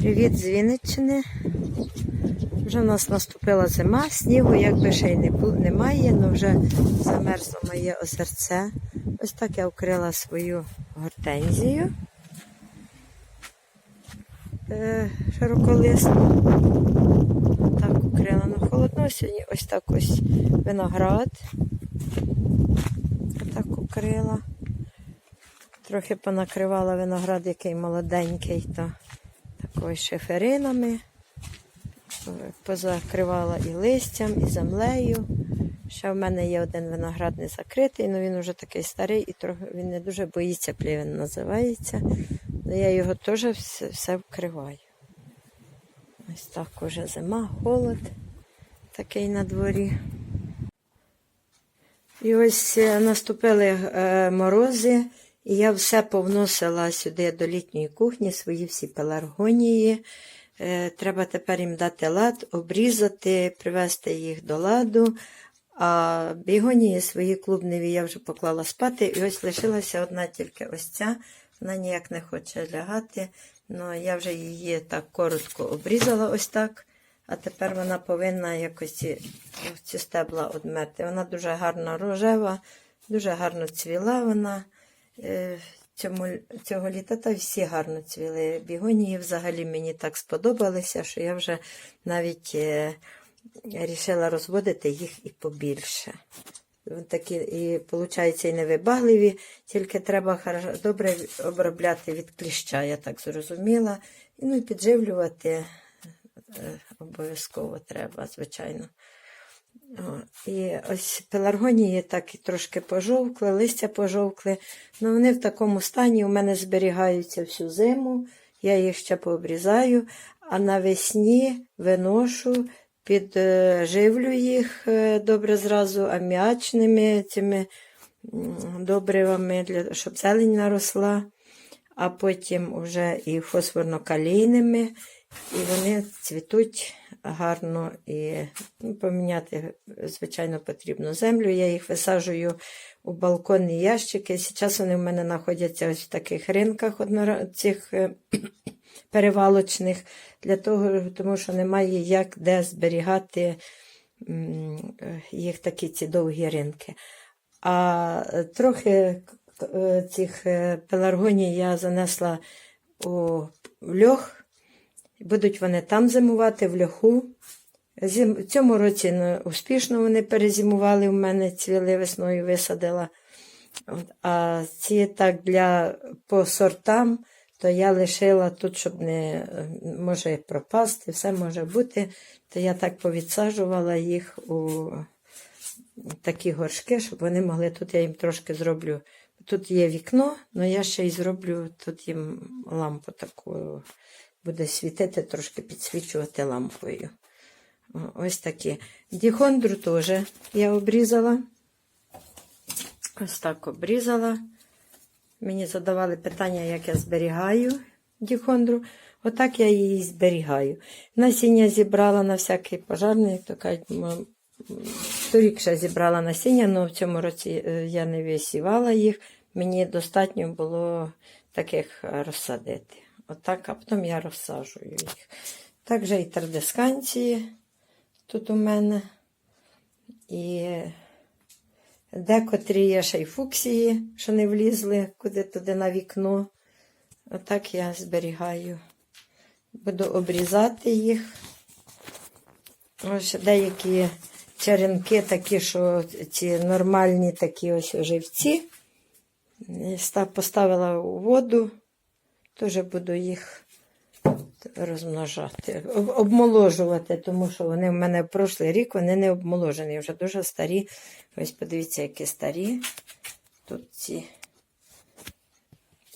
Привіт з Вінниччини. Вже в нас наступила зима, снігу якби ще й не було, немає, але вже замерзло моє озерце. Ось так я вкрила свою гортензію. Е, широколисну. Так укрила. Ну, холодно сьогодні. Ось так ось виноград. Отак укрила. Трохи понакривала виноград, який молоденький, то такою шиферинами. Позакривала і листям, і землею. Ще в мене є один виноград не закритий, але він вже такий старий і він не дуже боїться плівен називається. Але я його теж все, все вкриваю. Ось так уже зима, холод такий на дворі. І ось е, наступили е, морози, і я все повносила сюди до літньої кухні, свої всі пеларгонії. Е, Треба тепер їм дати лад, обрізати, привести їх до ладу. А бігонії свої клубневі я вже поклала спати. І ось лишилася одна тільки ось ця. Вона ніяк не хоче лягати. Ну, я вже її так коротко обрізала ось так. А тепер вона повинна якось ці, стебла одмерти. Вона дуже гарно рожева, дуже гарно цвіла вона. Е, Цьому, цього літа та всі гарно цвіли. Бігонії взагалі мені так сподобалися, що я вже навіть е, рішила розводити їх і побільше. Такі, і, виходить, і невибагливі, тільки треба добре обробляти від кліща, я так зрозуміла. Ну, і підживлювати е, обов'язково треба, звичайно. І ось пеларгонії так і трошки пожовкли, листя пожовкли. Ну вони в такому стані у мене зберігаються всю зиму. Я їх ще пообрізаю, а навесні виношу, підживлю їх е, добре зразу аміачними цими добривами, для, щоб зелень наросла, а потім вже і фосфорно-калійними, і вони цвітуть гарно і ну, поміняти, звичайно, потрібно землю. Я їх висаджую у балконні ящики. Зараз вони в мене знаходяться ось в таких ринках цих е, перевалочних, для того, тому що немає як де зберігати їх такі ці довгі ринки. А е, трохи е, цих пеларгоній я занесла у льох. Будуть вони там зимувати, в льоху. Зим... В цьому році ну, успішно вони перезимували в мене, цвіли весною висадила. А ці так для по сортам, то я лишила тут, щоб не може пропасти, все може бути. То я так повідсаджувала їх у такі горшки, щоб вони могли. Тут я їм трошки зроблю. Тут є вікно, але я ще й зроблю тут їм лампу таку буде світити, трошки підсвічувати лампою. Ось такі. Діхондру теж я обрізала. Ось так обрізала. Мені задавали питання, як я зберігаю діхондру. Отак я її зберігаю. Насіння зібрала на всякий пожарний, як то кажуть, торік ще зібрала насіння, але в цьому році е, я не висівала їх. Мені достатньо було таких розсадити. Отак, а потім я розсаджую їх. Також і традисканції тут у мене. І декотрі є ще й фуксії, що не влізли куди туди на вікно. Отак я зберігаю. Буду обрізати їх. Ось деякі черенки такі, що ці нормальні такі ось живці. Поставила у воду. Теж буду їх розмножати, обмоложувати, тому що вони в мене в рік вони не обмоложені, вже дуже старі. Ось подивіться, які старі. Тут ці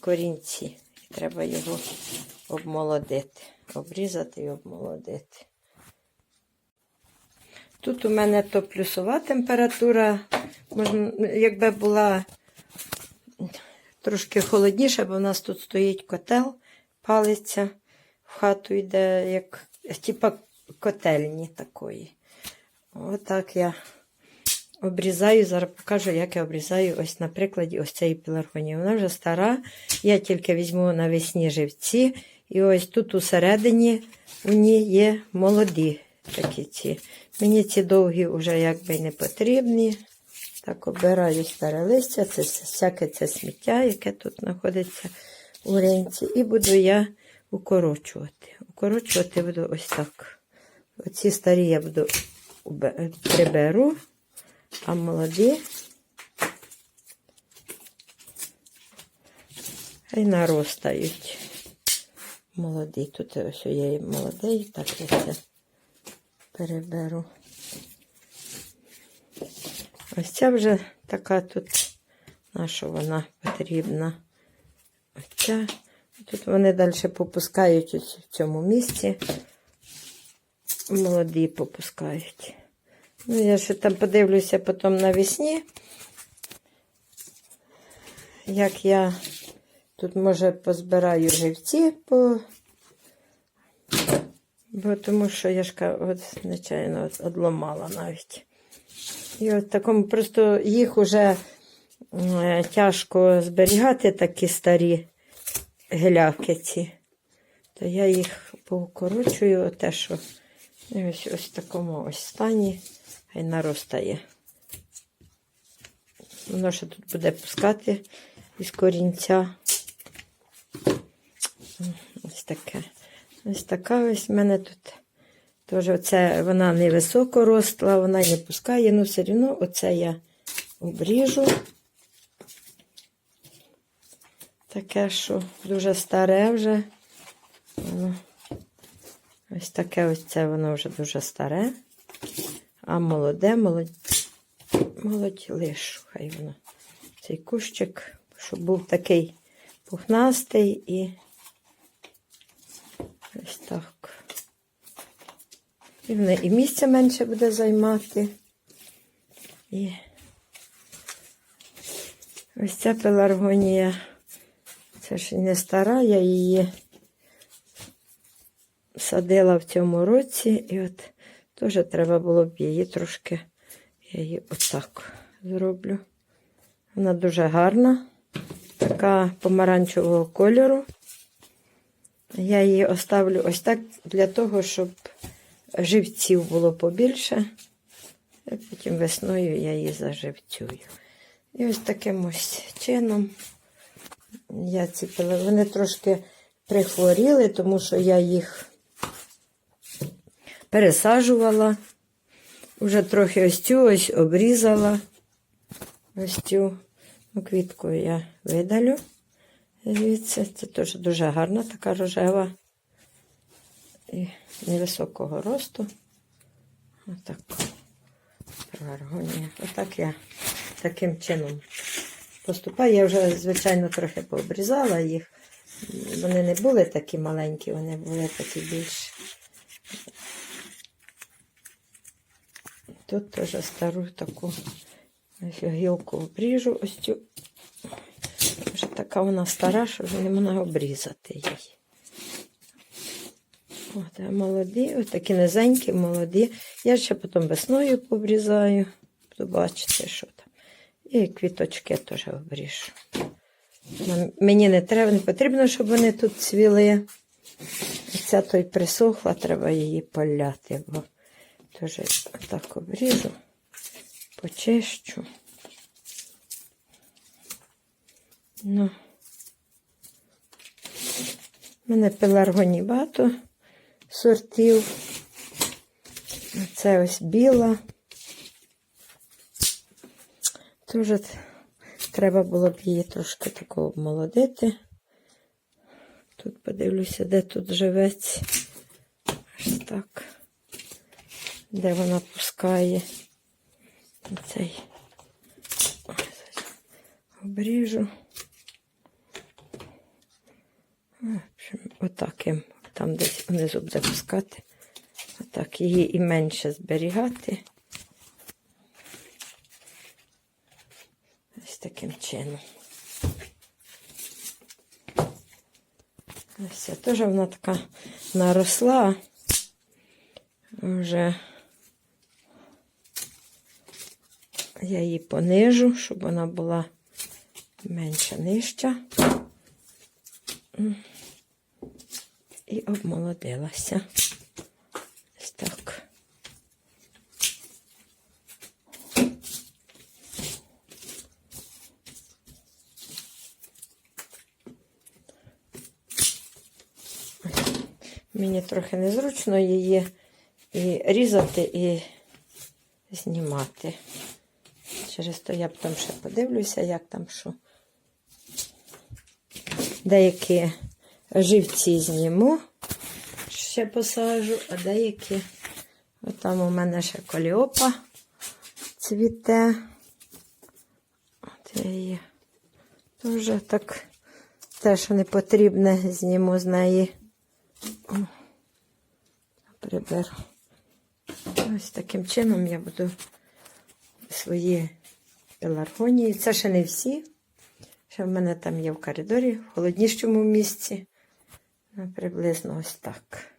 корінці. Треба його обмолодити, обрізати і обмолодити. Тут у мене то плюсова температура, можна, якби була трошки холодніше, бо в нас тут стоїть котел, палиться, в хату йде, як типа котельні такої. Отак я обрізаю. Зараз покажу, як я обрізаю ось на прикладі ось цієї пеларгонії. Вона вже стара. Я тільки візьму навесні живці І ось тут усередині у ній є молоді такі ці. Мені ці довгі вже якби не потрібні. Так, обираю старе листя, це всяке це сміття, яке тут знаходиться у ринці. І буду я укорочувати. Укорочувати буду ось так. Оці старі я буду приберу, а молоді хай наростають. Молоді. Тут ось є молодий, так я це переберу. Ось ця вже така тут, на що вона потрібна. Ось ця. Тут вони далі попускають ось в цьому місці. Молоді попускають. Ну, я ще там подивлюся потім навесні. Як я тут, може, позбираю живці, по... бо тому що я ж от, от, одламала навіть. І от такому просто їх уже е, тяжко зберігати, такі старі геляки ці. То я їх поукорочую, те, що ось, ось в такому ось стані хай наростає. Воно ще тут буде пускати із корінця. Ось таке. Ось така ось в мене тут. Тож оце вона не високо росла, вона не пускає, ну все одно оце я обріжу. Таке, що дуже старе вже. Ось таке ось це воно вже дуже старе. А молоде, молодь, молодь лишу, хай воно. Цей кущик, щоб був такий пухнастий і ось так. І в неї і місця менше буде займати. І ось ця пеларгонія. Це ж не стара, я її садила в цьому році, і от теж треба було б її трошки, я її отак зроблю. Вона дуже гарна, така помаранчевого кольору. Я її оставлю ось так для того, щоб живців було побільше. І потім весною я її заживцюю. І ось таким ось чином я ці пили. Вони трошки прихворіли, тому що я їх пересаджувала. Вже трохи ось цю ось обрізала. Ось цю ну, квітку я видалю. Звідси це теж дуже гарна така рожева і невисокого росту. Отак. Пеларгонія. Отак я таким чином поступаю. Я вже, звичайно, трохи пообрізала їх. Вони не були такі маленькі, вони були такі більш. Тут теж стару таку гілку обріжу. Ось цю. Вже така вона стара, що вже не можна обрізати її. От, молоді, ось такі низенькі, молоді. Я ще потім весною побрізаю. Буду бачити, що там. І квіточки теж обріжу. Мені не треба, не потрібно, щоб вони тут цвіли. Ця той присохла, треба її поляти, бо теж так обріжу, почищу. Ну. У мене пеларгоній багато сортів. Це ось біла. Дуже треба було б її трошки такого обмолодити. Тут подивлюся, де тут живець. Ось так. Де вона пускає цей обріжу. Отаким. Там десь внизу буде пускати. Отак її і менше зберігати. Ось таким чином. Ось теж вона така наросла. Вже я її понижу, щоб вона була менша нижча. І обмолодилася. Ось так. Мені трохи незручно її і різати, і знімати. Через то я потім ще подивлюся, як там що. Деякі живці зніму, ще посажу, а деякі. Отам у мене ще коліопа цвіте. От я її теж так те, що не потрібне, зніму з неї. Приберу. Ось таким чином я буду свої пеларгонії. Це ще не всі. Ще в мене там є в коридорі, в холоднішому місці. Ну, приблизно ось так.